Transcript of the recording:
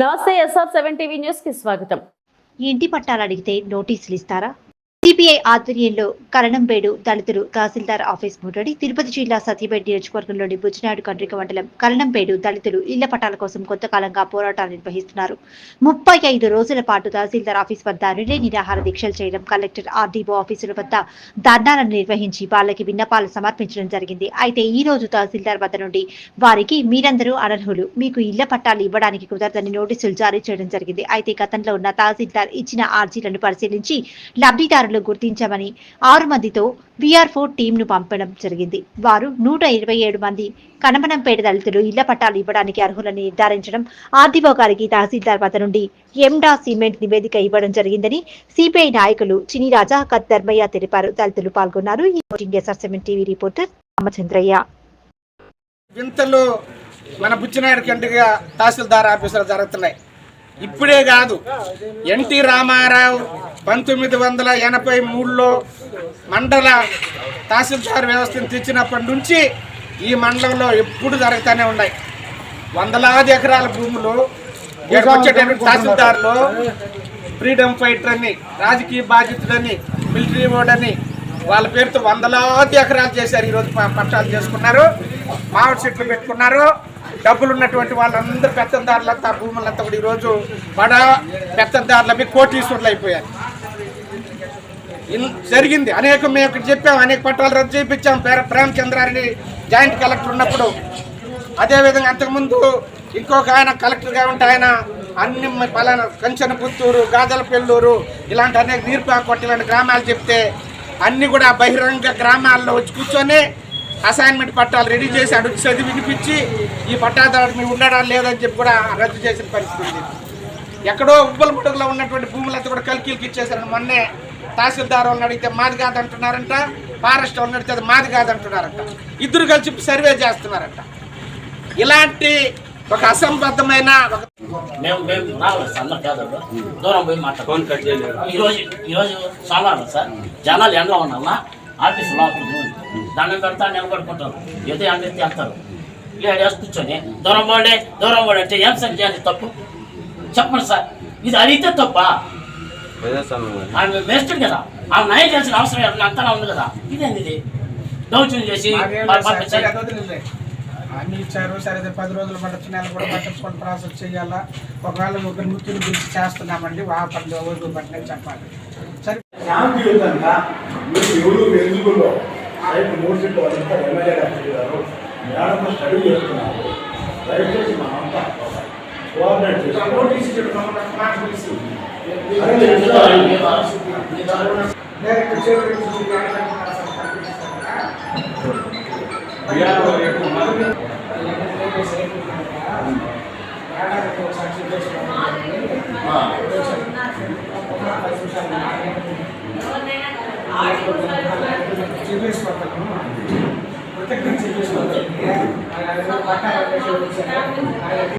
నమస్తే SR seven TV న్యూస్కి స్వాగతం. ఇంటి పట్టాలు అడిగితే నోటీసులు ఇస్తారా? సిపిఐ ఆధ్వర్యంలో కరణంబేడు దళితులు తహసీల్దార్ ఆఫీస్ ముట్టడి తిరుపతి జిల్లా సతీపేట నియోజకవర్గంలోని బుచ్చినాయుడు కండ్రిక మండలం కరణంబేడు దళితులు ఇళ్ళ పట్టాల కోసం కొంతకాలంగా పోరాటాలు నిర్వహిస్తున్నారు. ముప్పై ఐదు రోజుల పాటు తహసీల్దార్ ఆఫీస్ వద్ద రిలే నిరాహార దీక్షలు చేయడం కలెక్టర్ ఆర్డీఓ ఆఫీసుల వద్ద ధర్నాలను నిర్వహించి వాళ్ళకి విన్నపాలు సమర్పించడం జరిగింది. అయితే ఈ రోజు తహసీల్దార్ వద్ద నుండి వారికి మీరందరూ అనర్హులు మీకు ఇళ్ళ పట్టాలు ఇవ్వడానికి కుదరదని నోటీసులు జారీ చేయడం జరిగింది. అయితే గతంలో ఉన్న తహసీల్దార్ ఇచ్చిన ఆర్జీలను పరిశీలించి లబ్ధిదారులు అధికారులు గుర్తించామని ఆరు మందితో బీఆర్ ఫోర్ టీమ్ పంపడం జరిగింది. వారు నూట ఇరవై ఏడు మంది కనమనంపేట దళితులు ఇళ్ళ పట్టాలు ఇవ్వడానికి అర్హులని నిర్ధారించడం ఆర్డీఓ గారికి తహసీల్దార్ వద్ద నుండి ఎండా సిమెంట్ నివేదిక ఇవ్వడం జరిగిందని సిపిఐ నాయకులు చిని రాజా కత్ ధర్మయ్య తెలిపారు. దళితులు పాల్గొన్నారు. ఈ సెవెన్ టీవీ రిపోర్టర్ రామచంద్రయ్య. వింతలు మన బుచ్చినాయుడు కంటిగా తహసీల్దార్ ఆఫీసులు జరుగుతున్నాయి. ఇప్పుడే కాదు. ఎన్టీ రామారావు పంతొమ్మిది వందల ఎనభై మూడులో మండల తహసీల్దార్ వ్యవస్థను తెచ్చినప్పటి నుంచి ఈ మండలంలో ఎప్పుడు జరుగుతూనే ఉన్నాయి. వందలాది ఎకరాల భూములు వచ్చేటటువంటి తహసీల్దార్లు ఫ్రీడమ్ ఫైటర్ అని రాజకీయ బాధితుడని మిలిటరీ అని వాళ్ళ పేరుతో వందలాది ఎకరాలు చేశారు. ఈరోజు పట్టాలు చేసుకున్నారు. మామిడి చెట్లు పెట్టుకున్నారు. డబ్బులు ఉన్నటువంటి వాళ్ళందరూ పెత్తందారులంతా భూములంతా కూడా ఈరోజు బడా పెత్తందారులవి కోటీశ్వరులు అయిపోయారు. జరిగింది. అనేక మేము ఇక్కడ చెప్పాం అనేక పట్టాలు రద్దు చేయించాం. పేర ప్రేమచంద్రారెడ్డి జాయింట్ కలెక్టర్ ఉన్నప్పుడు. అదేవిధంగా అంతకుముందు ఇంకొక ఆయన కలెక్టర్గా ఉంటే ఆయన అన్ని పలానా కంచన పుత్తూరు గాజల పెళ్ళూరు ఇలాంటి అనేక నీరుపాకొట్టి ఇలాంటి గ్రామాలు చెప్తే అన్నీ కూడా బహిరంగ గ్రామాల్లో వచ్చి కూర్చొని అసైన్మెంట్ పట్టాలు రెడీ చేసి అడుగు చదివి వినిపించి ఈ పట్టాదారు మీరు ఉండడా లేదని చెప్పి కూడా రద్దు చేసిన పరిస్థితి ఉంది. ఎక్కడో ఉబ్బలముడుగులో ఉన్నటువంటి భూములంతా కూడా కలికీలకి ఇచ్చేసారు మొన్నే తహసీల్దార్ వాళ్ళని అడిగితే మాది కాదంటున్నారంట ఫారెస్ట్ వాళ్ళని అడిగితే అది మాది కాదంటున్నారంట ఇద్దరు కలిసి సర్వే చేస్తున్నారంట. ఇలాంటి ఒక అసంబద్ధమైన దూరం పోయి ఈరోజు ఈరోజు సోమవారం సార్ జనాలు ఎండలో ఉన్నా ఆఫీస్ లోపల. దండం పెడతా నిలబడుకుంటారు. ఏదో వెళ్తారు. ఇక్కడ వేసి కూర్చొని దూరం పోండి దూరం పోండి అంటే ఏం సార్ చేయాలి తప్పు. చెప్పండి సార్. ఇది అడిగితే తప్ప? ఆమె వేస్తుంది కదా. ఆమె నయం చేసిన అవసరం ఏమన్నా అంతలా ఉంది కదా. ఇదేంది ఇది దౌర్జన్యం చేసి. అన్ని ఇచ్చారు. సరే పది రోజులు పట్టచ్చు నెల కూడా పట్టించుకొని ప్రాసెస్ చేయాలా? ఒకవేళ ఒక నృత్యులు గురించి చేస్తున్నామండి వా పనులు ఎవరు పట్టినవి చెప్పాలి. సరే. రైతు మూడు సీట్లు వాళ్ళంతా ఎమ్మెల్యే గారు మేడం స్టడీ చేస్తున్నారు దయచేసి మనంతా కోఆర్డినేట్ చేసి నోటీస్ ఇచ్చాడు మమ్మల్ని మాట పిలిచి.